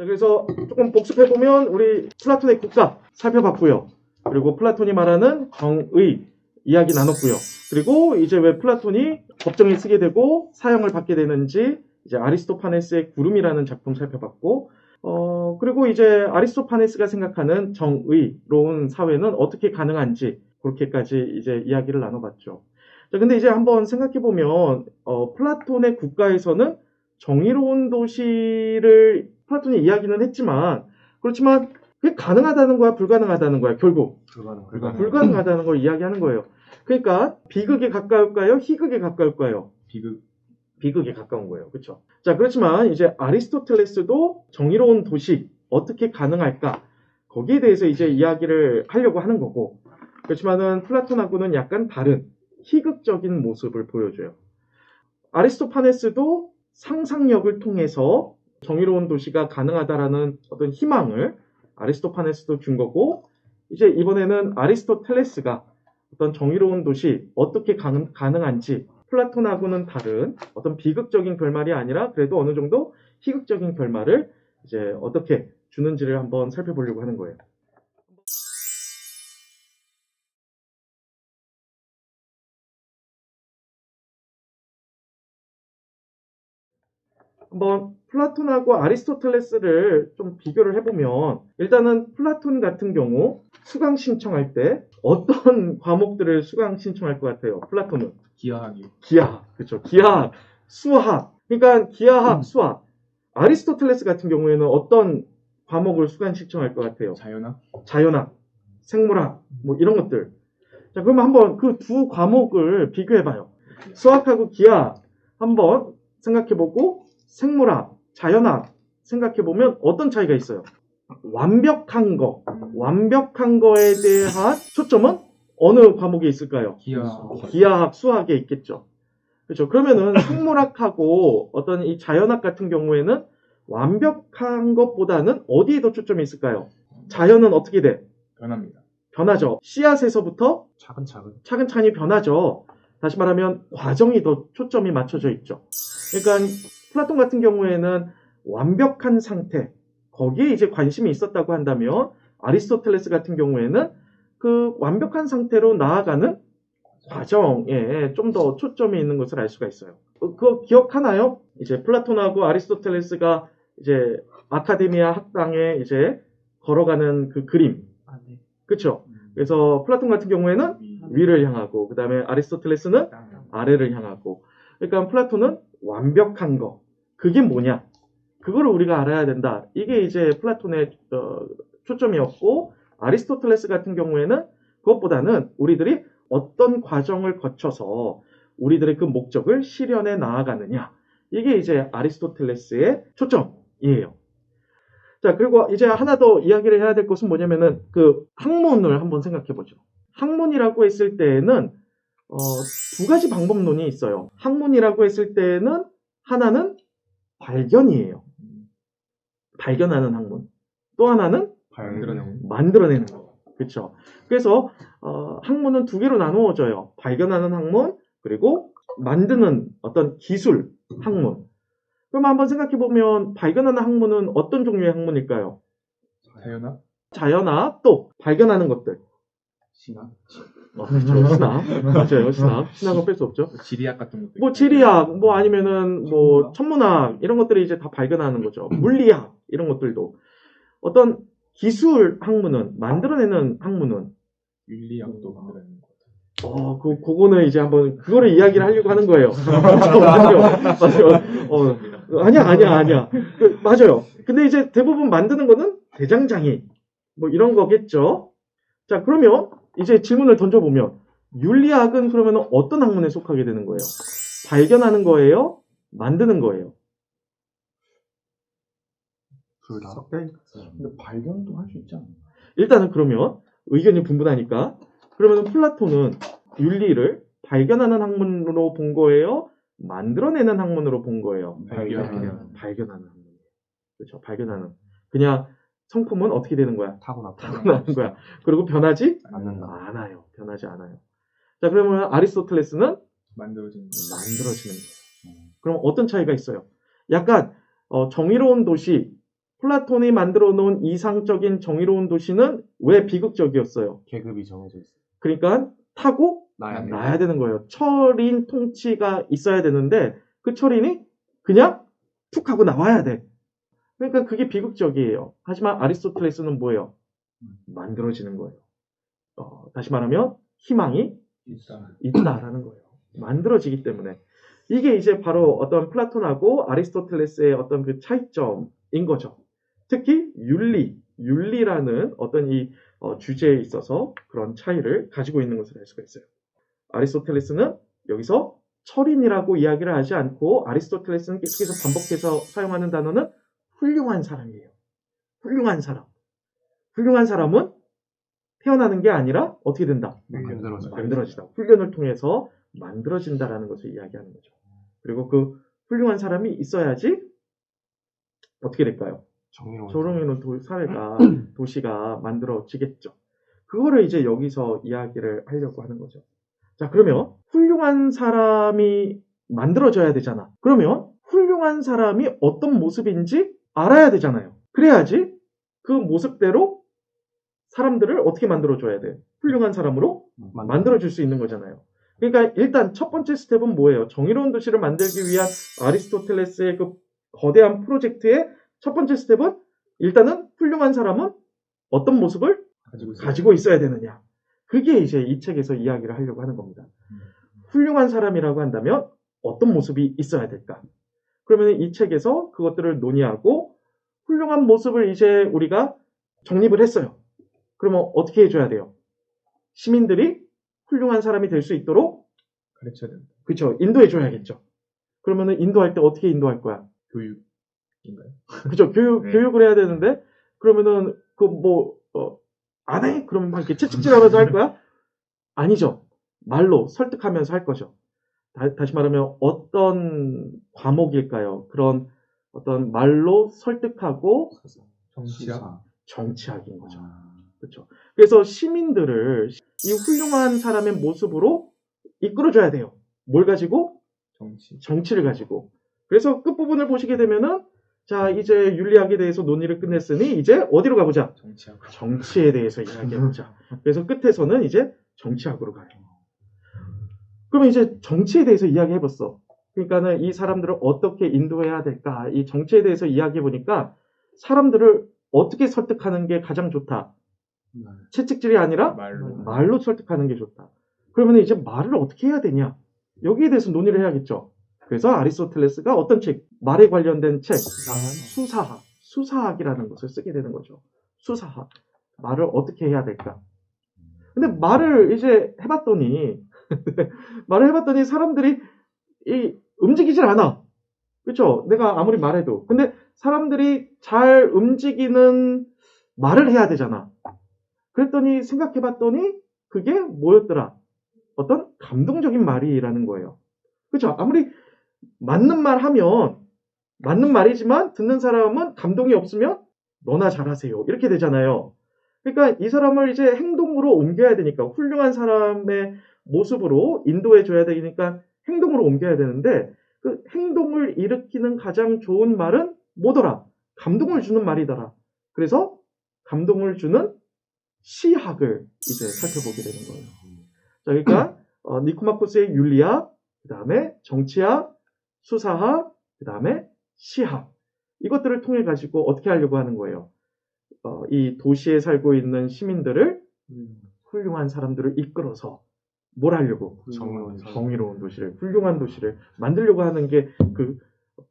자, 그래서 조금 복습해보면 우리 플라톤의 국사 살펴봤고요. 그리고 플라톤이 말하는 정의 이야기 나눴고요. 그리고 이제 왜 플라톤이 법정에 쓰게 되고 사형을 받게 되는지 이제 아리스토파네스의 구름이라는 작품 살펴봤고 어, 그리고 이제 아리스토파네스가 생각하는 정의로운 사회는 어떻게 가능한지 그렇게까지 이제 이야기를 나눠봤죠. 자, 근데 이제 한번 생각해보면, 어, 플라톤의 국가에서는 정의로운 도시를 플라톤이 이야기는 했지만, 그렇지만 그게 가능하다는 거야, 불가능하다는 거야, 결국. 불가능. 불가능하다는 걸 이야기하는 거예요. 그러니까 비극에 가까울까요? 희극에 가까울까요? 비극. 비극에 가까운 거예요. 그렇죠? 자, 그렇지만 이제 아리스토텔레스도 정의로운 도시 어떻게 가능할까? 거기에 대해서 이제 이야기를 하려고 하는 거고. 그렇지만은 플라톤하고는 약간 다른 희극적인 모습을 보여줘요. 아리스토파네스도 상상력을 통해서 정의로운 도시가 가능하다라는 어떤 희망을 아리스토파네스도 준 거고, 이제 이번에는 아리스토텔레스가 어떤 정의로운 도시 어떻게 가능, 가능한지 플라톤하고는 다른 어떤 비극적인 결말이 아니라 그래도 어느 정도 희극적인 결말을 이제 어떻게 주는지를 한번 살펴보려고 하는 거예요. 한번 플라톤하고 아리스토텔레스를 좀 비교를 해보면 일단은 플라톤 같은 경우 수강 신청할 때 어떤 과목들을 수강 신청할 것 같아요? 플라톤은 기하학이. 기하학, 그렇죠. 기하학, 수학. 그러니까 기하학, 음. 수학. 아리스토텔레스 같은 경우에는 어떤 과목을 수강 신청할 것 같아요? 자연학. 자연학, 생물학, 뭐 이런 것들. 자, 그러면 한번 그 두 과목을 비교해봐요. 수학하고 기하학 한번 생각해보고 생물학, 자연학 생각해보면 어떤 차이가 있어요? 완벽한 거, 완벽한 거에 대한 초점은 어느 과목에 있을까요? 기하학. 기하학, 수학에 있겠죠. 그렇죠. 그러면은 생물학하고 어떤 이 자연학 같은 경우에는 완벽한 것보다는 어디에 더 초점이 있을까요? 자연은 어떻게 돼? 변합니다. 변하죠. 씨앗에서부터 차근차근. 차근차근히 변하죠. 다시 말하면 과정이 더 초점이 맞춰져 있죠. 그러니까 플라톤 같은 경우에는 완벽한 상태 거기에 이제 관심이 있었다고 한다면 아리스토텔레스 같은 경우에는 그 완벽한 상태로 나아가는 과정에 좀 더 초점이 있는 것을 알 수가 있어요. 어, 그거 기억하나요? 이제 플라톤하고 아리스토텔레스가 이제 아카데미아 학당에 이제 걸어가는 그 그림. 아, 네. 그쵸? 그래서 플라톤 같은 경우에는 위. 위를 향하고 그 다음에 아리스토텔레스는 땅. 아래를 향하고 그러니까 플라톤은 완벽한 거 그게 뭐냐 그거를 우리가 알아야 된다 이게 이제 플라톤의 어, 초점이었고 아리스토텔레스 같은 경우에는 그것보다는 우리들이 어떤 과정을 거쳐서 우리들의 그 목적을 실현해 나아가느냐 이게 이제 아리스토텔레스의 초점이에요. 자 그리고 이제 하나 더 이야기를 해야 될 것은 뭐냐면은 그 학문을 한번 생각해 보죠. 학문이라고 했을 때에는 어, 두 가지 방법론이 있어요. 학문이라고 했을 때는 하나는 발견이에요. 발견하는 학문. 또 하나는 만들어내고. 만들어내는 거. 그렇죠. 그래서 어, 학문은 두 개로 나누어져요. 발견하는 학문 그리고 만드는 어떤 기술 학문. 그럼 한번 생각해 보면 발견하는 학문은 어떤 종류의 학문일까요? 자연학. 자연학 또 발견하는 것들. 신학. 어, 그렇죠. 신학. 맞아요. 신학. 신학은 뺄 수 없죠. 지리학 같은 것도. 뭐. 지리학, 뭐 아니면은 뭐 천문학 이런 것들이 이제 다 발견하는 거죠. 물리학 이런 것들도 어떤 기술 학문은 만들어내는 학문은 윤리학도 만들어내는 거. 어, 그 그거는 이제 한번 그거를 이야기를 하려고 하는 거예요. 맞아요. 맞아요. 어, 아니야, 아니야, 아니야. 그, 맞아요. 근데 이제 대부분 만드는 거는 대장장이 뭐 이런 거겠죠. 자, 그러면 이제 질문을 던져보면 윤리학은 그러면 어떤 학문에 속하게 되는 거예요? 발견하는 거예요? 만드는 거예요? 둘 다. 근데 발견도 할 수 있지 않나? 일단은 그러면 의견이 분분하니까 그러면 플라톤은 윤리를 발견하는 학문으로 본 거예요? 만들어내는 학문으로 본 거예요? 발견하는. 발견하는 학문. 그렇죠. 발견하는. 그냥 성품은 어떻게 되는 거야? 타고났다. 타고나는 거야. 그리고 변하지 않는다. 않아요. 변하지 않아요. 자, 그러면 아리스토텔레스는 만들어지는 거. 만들어지는 거예요. 그럼 어떤 차이가 있어요? 약간 어, 정의로운 도시 플라톤이 만들어 놓은 이상적인 정의로운 도시는 왜 비극적이었어요? 계급이 정해져 있어. 그러니까 타고 나야 돼. 나야 되는 거예요. 철인 통치가 있어야 되는데 그 철인이 그냥 툭 하고 나와야 돼. 그러니까 그게 비극적이에요. 하지만 아리스토텔레스는 뭐예요? 만들어지는 거예요. 어, 다시 말하면 희망이 있다. 있다라는 거예요. 만들어지기 때문에 이게 이제 바로 어떤 플라톤하고 아리스토텔레스의 어떤 그 차이점인 거죠. 특히 윤리, 윤리라는 어떤 이 어, 주제에 있어서 그런 차이를 가지고 있는 것을 알 수가 있어요. 아리스토텔레스는 여기서 철인이라고 이야기를 하지 않고 아리스토텔레스는 계속해서 반복해서 사용하는 단어는 훌륭한 사람이에요. 훌륭한 사람. 훌륭한 사람은 태어나는 게 아니라 어떻게 된다? 만들어져. 만들어지다. 훈련을 통해서 만들어진다라는 것을 이야기하는 거죠. 그리고 그 훌륭한 사람이 있어야지 어떻게 될까요? 조롱이는 도, 사회가 도시가 만들어지겠죠. 그거를 이제 여기서 이야기를 하려고 하는 거죠. 자 그러면 훌륭한 사람이 만들어져야 되잖아. 그러면 훌륭한 사람이 어떤 모습인지 알아야 되잖아요. 그래야지 그 모습대로 사람들을 어떻게 만들어줘야 돼? 훌륭한 사람으로 만들어줄 수 있는 거잖아요. 그러니까 일단 첫 번째 스텝은 뭐예요? 정의로운 도시를 만들기 위한 아리스토텔레스의 그 거대한 프로젝트의 첫 번째 스텝은 일단은 훌륭한 사람은 어떤 모습을 가지고. 가지고 있어야 되느냐. 그게 이제 이 책에서 이야기를 하려고 하는 겁니다. 훌륭한 사람이라고 한다면 어떤 모습이 있어야 될까? 그러면 이 책에서 그것들을 논의하고 훌륭한 모습을 이제 우리가 정립을 했어요. 그러면 어떻게 해줘야 돼요? 시민들이 훌륭한 사람이 될 수 있도록 가르쳐야 된다. 그쵸 인도해줘야겠죠. 그러면은 인도할 때 어떻게 인도할 거야? 교육인가요? 그죠 교육 네. 교육을 해야 되는데 그러면은 그뭐안 해? 그러면 막 이렇게 채찍질하면서 할 거야? 아니죠. 말로 설득하면서 할 거죠. 다, 시 말하면 어떤 과목일까요? 그런 어떤 말로 설득하고 정치학. 정치학인 거죠. 아, 그렇죠. 그래서 시민들을 이 훌륭한 사람의 모습으로 이끌어줘야 돼요. 뭘 가지고? 정치. 정치를 가지고. 그래서 끝부분을 보시게 되면은 자 이제 윤리학에 대해서 논의를 끝냈으니 이제 어디로 가보자? 정치학. 정치에 대해서 이야기해보자. 그래서 끝에서는 이제 정치학으로 가요. 그러면 이제 정치에 대해서 이야기해봤어. 그러니까는 이 사람들을 어떻게 인도해야 될까? 이 정치에 대해서 이야기해 보니까 사람들을 어떻게 설득하는 게 가장 좋다? 네. 채찍질이 아니라 말로. 말로 설득하는 게 좋다. 그러면 이제 말을 어떻게 해야 되냐? 여기에 대해서 논의를 해야겠죠. 그래서 아리스토텔레스가 어떤 책, 말에 관련된 책, 수사학, 수사학이라는 것을 쓰게 되는 거죠. 수사학. 말을 어떻게 해야 될까? 근데 말을 이제 해봤더니, 말을 해봤더니 사람들이 이 움직이질 않아. 그쵸? 내가 아무리 말해도. 근데 사람들이 잘 움직이는 말을 해야 되잖아. 그랬더니 생각해봤더니 그게 뭐였더라? 어떤 감동적인 말이라는 거예요. 그쵸? 아무리 맞는 말 하면 맞는 말이지만 듣는 사람은 감동이 없으면 너나 잘하세요. 이렇게 되잖아요. 그러니까 이 사람을 이제 행동으로 옮겨야 되니까 훌륭한 사람의 모습으로 인도해 줘야 되니까 행동으로 옮겨야 되는데 그 행동을 일으키는 가장 좋은 말은 뭐더라? 감동을 주는 말이더라. 그래서 감동을 주는 시학을 이제 살펴보게 되는 거예요. 자, 그러니까 어, 니코마코스의 윤리학, 그 다음에 정치학, 수사학, 그 다음에 시학 이것들을 통해 가지고 어떻게 하려고 하는 거예요? 어, 이 도시에 살고 있는 시민들을 훌륭한 사람들을 이끌어서 뭘 하려고? 정의로운. 정의로운 도시를, 훌륭한 도시를 만들려고 하는 게 그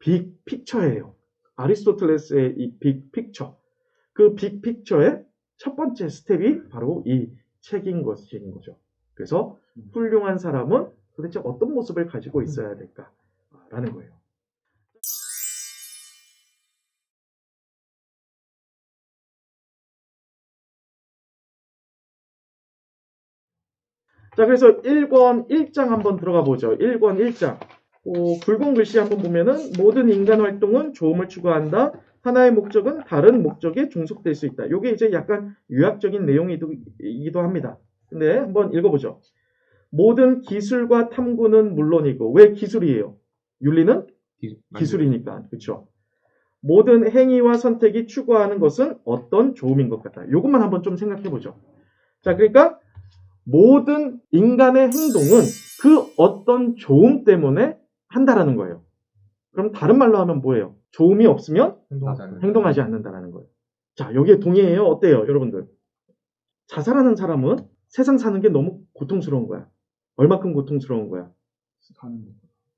빅 픽처예요. 아리스토텔레스의 이 빅 픽처. 그 빅 픽처의 첫 번째 스텝이 바로 이 책인 것인 거죠. 그래서 훌륭한 사람은 도대체 어떤 모습을 가지고 있어야 될까라는 거예요. 자, 그래서 1권 1장 한번 들어가 보죠. 1권 1장. 어, 굵은 글씨 한번 보면은 모든 인간 활동은 좋음을 추구한다. 하나의 목적은 다른 목적에 종속될 수 있다. 이게 이제 약간 유학적인 내용이기도 합니다. 근데 한번 읽어보죠. 모든 기술과 탐구는 물론이고 왜 기술이에요? 윤리는 기- 기술이니까 그렇죠. 모든 행위와 선택이 추구하는 것은 어떤 조음인 것 같다. 이것만 한번 좀 생각해 보죠. 자, 그러니까 모든 인간의 행동은 그 어떤 조음 때문에 한다라는 거예요. 그럼 다른 말로 하면 뭐예요? 조음이 없으면 행동하지 않는 행동하지 않는다라는 거예요. 자, 여기에 동의해요? 어때요, 여러분들? 자살하는 사람은 세상 사는 게 너무 고통스러운 거야. 얼마큼 고통스러운 거야? 사는 거.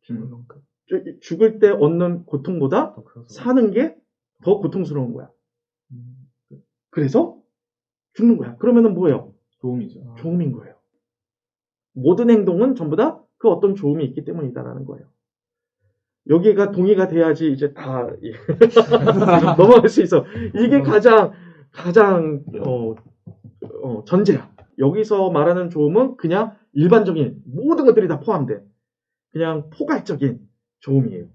죽는 만큼 저- 죽을 때 얻는 고통보다 사는 게 더 고통스러운 거야. 음, 그래서 죽는 거야. 그러면은 뭐예요? 도움이죠. 조음인 거예요. 모든 행동은 전부 다 그 어떤 조음이 있기 때문이다라는 거예요. 여기가 동의가 돼야지 이제 다 예. 넘어갈 수 있어. 이게 가장 가장 어, 어, 전제야. 여기서 말하는 조음은 그냥 일반적인 모든 것들이 다 포함돼. 그냥 포괄적인 조음이에요.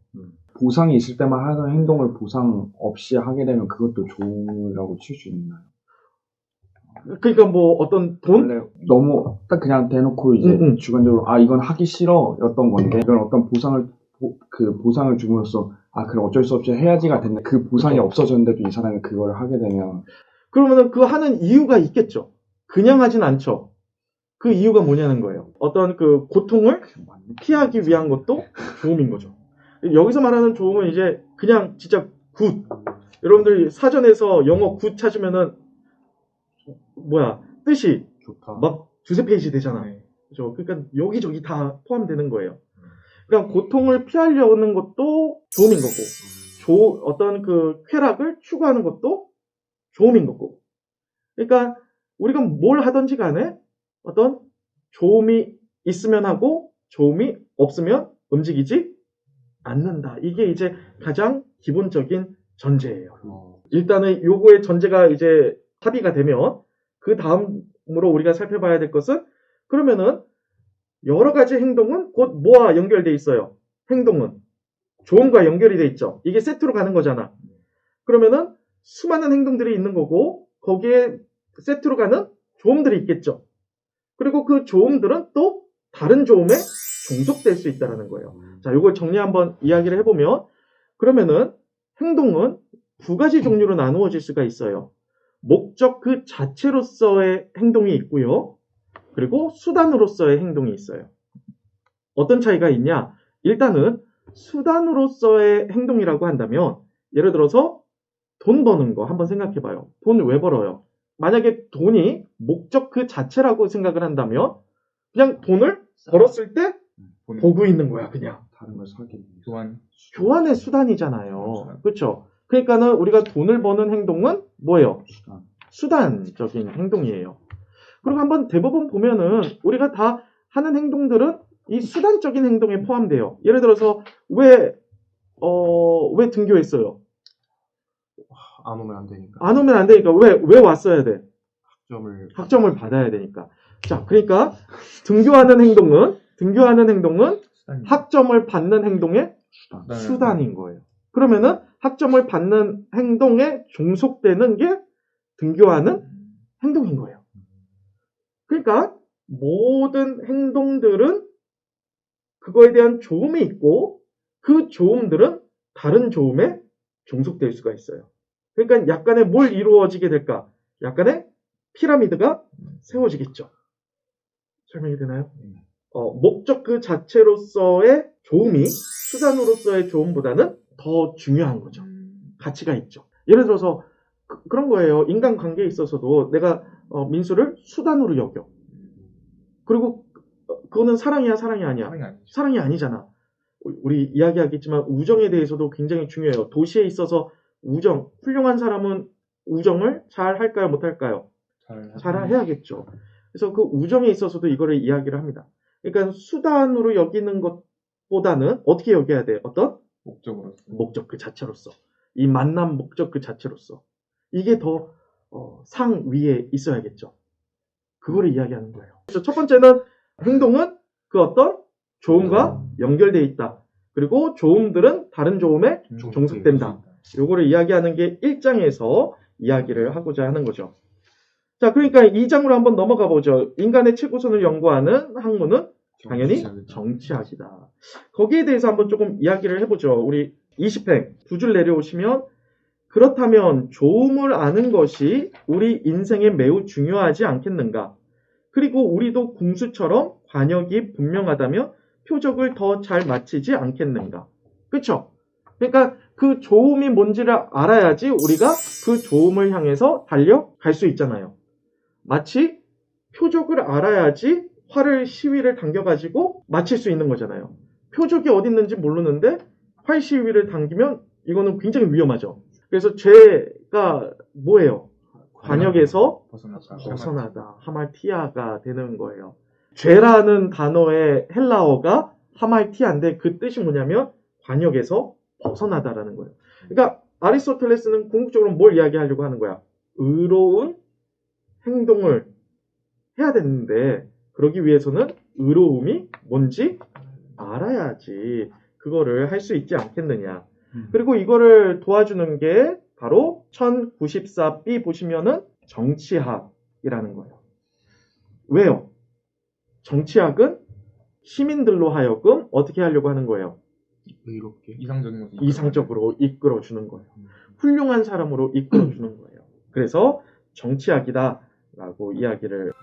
보상이 있을 때만 하는 행동을 보상 없이 하게 되면 그것도 좋으라고 칠 수 있나요? 그러니까 뭐 어떤 돈 원래 너무 딱 그냥 대놓고 이제 응, 응. 주관적으로 아 이건 하기 싫어였던 건데 이건 어떤 보상을 보- 그 보상을 줌으로써 아 그럼 어쩔 수 없이 해야지가 됐네 그 보상이 그쵸. 없어졌는데도 이 사람이 그걸 하게 되면 그러면은 그 하는 이유가 있겠죠. 그냥 하진 않죠. 그 이유가 뭐냐는 거예요. 어떤 그 고통을 피하기 위한 것도 조음인 거죠. 여기서 말하는 조음은 이제 그냥 진짜 굿. 여러분들 사전에서 영어 굿 찾으면은 뭐야 뜻이 좋다. 막 두세 페이지 되잖아. 네. 그죠? 그러니까 여기저기 다 포함되는 거예요. 그러니까 고통을 피하려는 것도 조음인 거고, 조, 어떤 그 쾌락을 추구하는 것도 조음인 거고. 그러니까 우리가 뭘 하든지 간에 어떤 조음이 있으면 하고 조음이 없으면 움직이지 않는다. 이게 이제 가장 기본적인 전제예요. 어, 일단은 요거의 전제가 이제 합의가 되면 그 다음으로 우리가 살펴봐야 될 것은 그러면은 여러 가지 행동은 곧 뭐와 연결돼 있어요? 행동은 조음과 연결이 돼 있죠. 이게 세트로 가는 거잖아. 그러면은 수많은 행동들이 있는 거고 거기에 세트로 가는 조음들이 있겠죠. 그리고 그 조음들은 또 다른 조음에 종속될 수 있다라는 거예요. 자, 이걸 정리 한번 이야기를 해보면 그러면은 행동은 두 가지 종류로 나누어질 수가 있어요. 목적 그 자체로서의 행동이 있고요. 그리고 수단으로서의 행동이 있어요. 어떤 차이가 있냐? 일단은 수단으로서의 행동이라고 한다면 예를 들어서 돈 버는 거 한번 생각해 봐요. 돈 왜 벌어요? 만약에 돈이 목적 그 자체라고 생각을 한다면 그냥 돈을 벌었을 때 보는 보고 있는 거야, 그냥. 다른 걸 사기. 교환 교환의 수단이잖아요. 수단. 그렇죠? 그러니까는 우리가 돈을 버는 행동은 뭐예요? 수단. 수단적인 행동이에요. 그리고 한번 대부분 보면은 우리가 다 하는 행동들은 이 수단적인 행동에 포함돼요. 예를 들어서 왜, 어, 왜 등교했어요? 안 오면 안 되니까 안 오면 안 되니까 왜, 왜 왔어야 돼? 학점을 학점을 받아야 되니까. 자, 그러니까 등교하는 행동은, 등교하는 행동은 학점을 받는 행동의 수단. 네. 수단인 거예요. 그러면은 학점을 받는 행동에 종속되는 게 등교하는 행동인 거예요. 그러니까 모든 행동들은 그거에 대한 조음이 있고 그 조음들은 다른 조음에 종속될 수가 있어요. 그러니까 약간의 뭘 이루어지게 될까? 약간의 피라미드가 세워지겠죠. 설명이 되나요? 어, 목적 그 자체로서의 조음이 수단으로서의 조음보다는 더 중요한 거죠. 가치가 있죠. 예를 들어서 그, 런 거예요. 인간 관계에 있어서도 내가 어, 민수를 수단으로 여겨. 그리고 어, 그거는 사랑이야, 사랑이 아니야. 사랑이. 사랑이 아니잖아. 우리 이야기하겠지만 우정에 대해서도 굉장히 중요해요. 도시에 있어서 우정, 훌륭한 사람은 우정을 잘 할까요, 못 할까요? 잘 잘 해야겠죠. 그래서 그 우정에 있어서도 이거를 이야기를 합니다. 그러니까 수단으로 여기는 것보다는 어떻게 여겨야 돼? 어떤 목적으로서 목적 그 자체로서 이 만남 목적 그 자체로서 이게 더 어, 상위에 있어야겠죠. 그거를 이야기하는 거예요. 첫 번째는 행동은 그 어떤 조음과 연결되어 있다. 그리고 조음들은 다른 조음에 종속된다. 요거를 이야기하는 게 1장에서 이야기를 하고자 하는 거죠. 자, 그러니까 2장으로 한번 넘어가 보죠. 인간의 최고선을 연구하는 학문은 당연히 정치학이다. 거기에 대해서 한번 조금 이야기를 해보죠. 우리 20행 두 줄 내려오시면 그렇다면 조음을 아는 것이 우리 인생에 매우 중요하지 않겠는가? 그리고 우리도 궁수처럼 관역이 분명하다면 표적을 더 잘 맞히지 않겠는가? 그쵸? 그러니까 그 조음이 뭔지를 알아야지 우리가 그 조음을 향해서 달려갈 수 있잖아요. 마치 표적을 알아야지 활을 시위를 당겨가지고 맞힐 수 있는 거잖아요. 표적이 어디 있는지 모르는데 활 시위를 당기면 이거는 굉장히 위험하죠. 그래서 죄가 뭐예요? 관역에서 벗어났다. 벗어나다, 하말티아가 되는 거예요. 죄라는 단어의 헬라어가 하말티아인데 그 뜻이 뭐냐면 관역에서 벗어나다라는 거예요. 그러니까 아리스토텔레스는 궁극적으로 뭘 이야기하려고 하는 거야? 의로운 행동을 해야 되는데 그러기 위해서는 의로움이 뭔지 알아야지 그거를 할 수 있지 않겠느냐. 음. 그리고 이거를 도와주는 게 바로 1094B 보시면은 정치학이라는 거예요. 왜요? 정치학은 시민들로 하여금 어떻게 하려고 하는 거예요? 의롭게. 이상적인 이상적으로 이끌어 주는 거예요. 훌륭한 사람으로 이끌어 주는 거예요. 그래서 정치학이다라고 이야기를